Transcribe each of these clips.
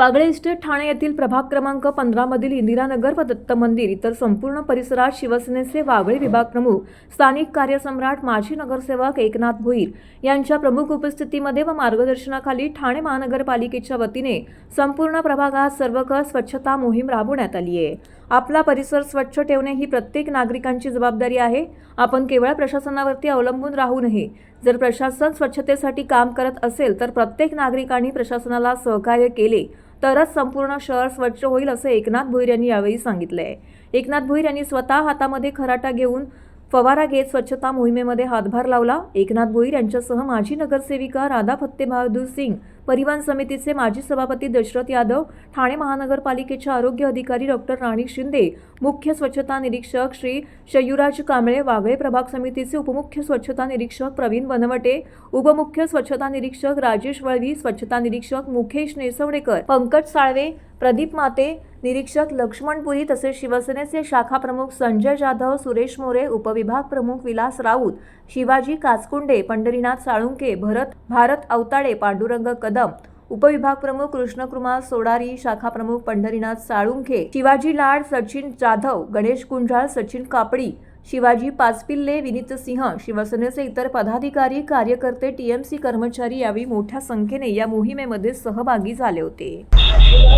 Wagle estate Thane येथील प्रभाग क्रमांक पंधरामधील इंदिरानगर व दत्त मंदिर इतर संपूर्ण परिसरात शिवसेनेचे वागळे विभाग प्रमुख स्थानिक कार्यसम्राट माजी नगरसेवक एकनाथ भोईर यांच्या प्रमुख उपस्थितीमध्ये व मार्गदर्शनाखाली ठाणे महानगरपालिकेच्या वतीने संपूर्ण प्रभागात सर्वकर स्वच्छता मोहीम राबवण्यात आली आहे. आपला परिसर स्वच्छ ठेवणे ही प्रत्येक नागरिकांची जबाबदारी आहे. आपण केवळ प्रशासनावरती अवलंबून राहू नये. जर प्रशासन स्वच्छतेसाठी काम करत असेल तर प्रत्येक नागरिकांनी प्रशासनाला सहकार्य केले तरच संपूर्ण शहर स्वच्छ होईल असं एकनाथ भोईर यांनी यावेळी सांगितलं आहे एकनाथ भोईर यांनी स्वतः हातामध्ये खराटा घेऊन फवारा घेत स्वच्छता मोहिमेमध्ये हातभार लावला. एकनाथ भोईर यांच्यासह माजी नगरसेविका राधा फत्ते बहादूर सिंग परिवहन समितीचे माजी सभापती दशरथ यादव ठाणे महानगरपालिकेच्या आरोग्य अधिकारी डॉक्टर राणी शिंदे मुख्य स्वच्छता निरीक्षक श्री शयुराज कांबळे वागळे प्रभाग समितीचे उपमुख्य स्वच्छता निरीक्षक प्रवीण बनवटे उपमुख्य स्वच्छता निरीक्षक राजेश वळवी स्वच्छता निरीक्षक मुकेश नेसवडेकर पंकज साळवे प्रदीप माते निरीक्षक लक्ष्मणपुरी तसेच शिवसेनेचे शाखा प्रमुख संजय जाधव सुरेश मोरे उपविभाग प्रमुख विलास राऊत शिवाजी काचकुंडे पंढरीनाथ साळुंके भरत भारत अवताडे पांडुरंग कदम. उपविभाग प्रमुख कृष्णकुमार सोडारी शाखा प्रमुख पंढरीनाथ साळुंखे शिवाजी लाड सचिन जाधव गणेश कुंजाळ सचिन कापडी शिवाजी पाचपिल्ले विनीत सिंह शिवसेनेचे इतर पदाधिकारी कार्यकर्ते टीएमसी कर्मचारी यावेळी मोठ्या संख्येने या मोहिमेमध्ये सहभागी झाले होते.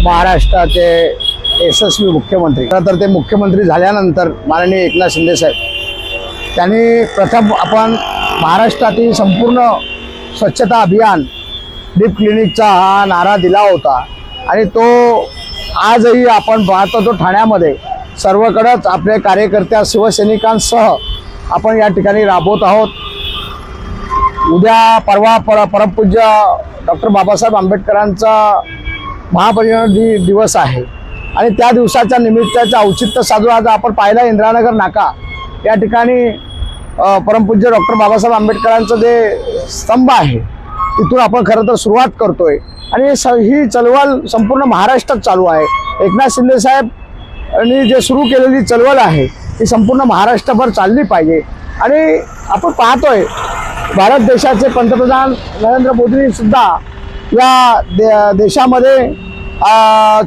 महाराष्ट्राचे यशस्वी मुख्यमंत्री. खरं तर ते मुख्यमंत्री झाल्यानंतर माननीय एकनाथ शिंदे साहेब त्यांनी प्रथम आपण महाराष्ट्रातील संपूर्ण स्वच्छता अभियान डीप क्लिनिकचा हा नारा दिला होता. आणि तो आजही आपण पाहतो तो ठाण्यामध्ये. सर्वकडंच आपले कार्यकर्त्या शिवसैनिकांसह आपण या ठिकाणी राबवत आहोत. उद्या परवा पर परमपूज्य डॉक्टर बाबासाहेब आंबेडकरांचा महापरिनिर्वाण दि दिवस आहे. आणि त्या दिवसाच्या निमित्ताचं औचित्य साधू आज आपण पाहिला इंदिरानगर नाका. या ठिकाणी परमपूज्य डॉक्टर बाबासाहेब आंबेडकरांचं जे स्तंभ आहे तिथून आपण खरं तर सुरुवात करतोय. आणि स ही चळवळ संपूर्ण महाराष्ट्रात चालू आहे. एकनाथ शिंदे साहेब आणि जे सुरू केलेली चळवळ आहे ती संपूर्ण महाराष्ट्रभर चालली पाहिजे. आणि आपण पाहतोय भारत देशाचे पंतप्रधान नरेंद्र मोदींनीसुद्धा या दे देशामध्ये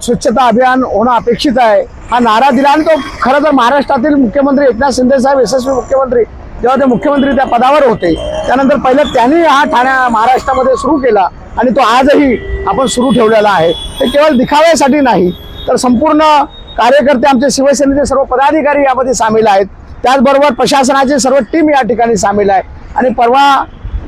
स्वच्छता अभियान होणं अपेक्षित आहे. हा नारा दिला. आणि तो खरं तर महाराष्ट्रातील मुख्यमंत्री एकनाथ शिंदे साहेब यशस्वी मुख्यमंत्री जेव्हा ते मुख्यमंत्री त्या पदावर होते त्यानंतर पहिलं त्यांनी हा ठाण्या महाराष्ट्रामध्ये सुरू केला आणि तो आजही आपण सुरू ठेवलेला आहे. ते केवळ दिखाव्यासाठी नाही तर संपूर्ण कार्यकर्ते आमचे शिवसेनेचे सर्व पदाधिकारी यामध्ये सामील आहेत. त्याचबरोबर प्रशासनाची सर्व टीम या ठिकाणी सामील आहे. आणि परवा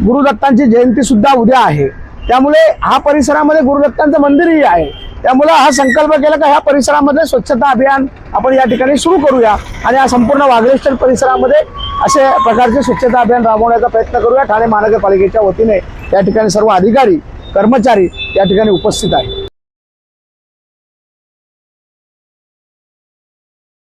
गुरुदत्तांची जयंतीसुद्धा उद्या आहे. त्यामुळे हा परिसरामध्ये गुरुदत्तांचं मंदिरही आहे. त्यामुळे हा संकल्प केला का ह्या परिसरामध्ये स्वच्छता अभियान आपण या ठिकाणी सुरू करूया. आणि हा संपूर्ण वाघेश्वर परिसरामध्ये असे प्रकारचे स्वच्छता अभियान राबवण्याचा प्रयत्न करूया. ठाणे महानगरपालिकेच्या वतीने या ठिकाणी सर्व अधिकारी कर्मचारी या ठिकाणी उपस्थित आहेत.